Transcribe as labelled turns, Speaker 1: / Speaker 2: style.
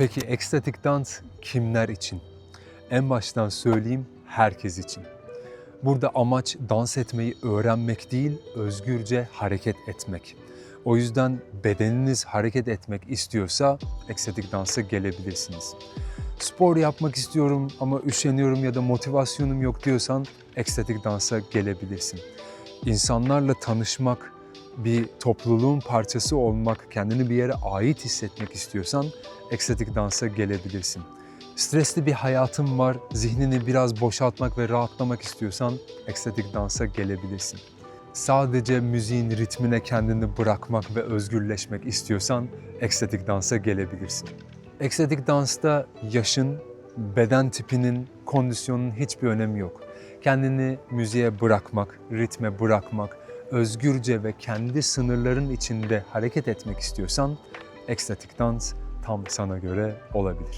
Speaker 1: Peki ekstatik dans kimler için? En baştan söyleyeyim herkes için. Burada amaç dans etmeyi öğrenmek değil, özgürce hareket etmek. O yüzden bedeniniz hareket etmek istiyorsa ekstatik dansa gelebilirsiniz. Spor yapmak istiyorum ama üşeniyorum ya da motivasyonum yok diyorsan ekstatik dansa gelebilirsin. İnsanlarla tanışmak, bir topluluğun parçası olmak, kendini bir yere ait hissetmek istiyorsan ekstatik dansa gelebilirsin. Stresli bir hayatın var, zihnini biraz boşaltmak ve rahatlamak istiyorsan ekstatik dansa gelebilirsin. Sadece müziğin ritmine kendini bırakmak ve özgürleşmek istiyorsan ekstatik dansa gelebilirsin. Ekstatik dansta yaşın, beden tipinin, kondisyonun hiçbir önemi yok. Kendini müziğe bırakmak, ritme bırakmak, özgürce ve kendi sınırların içinde hareket etmek istiyorsan ekstatik dans tam sana göre olabilir.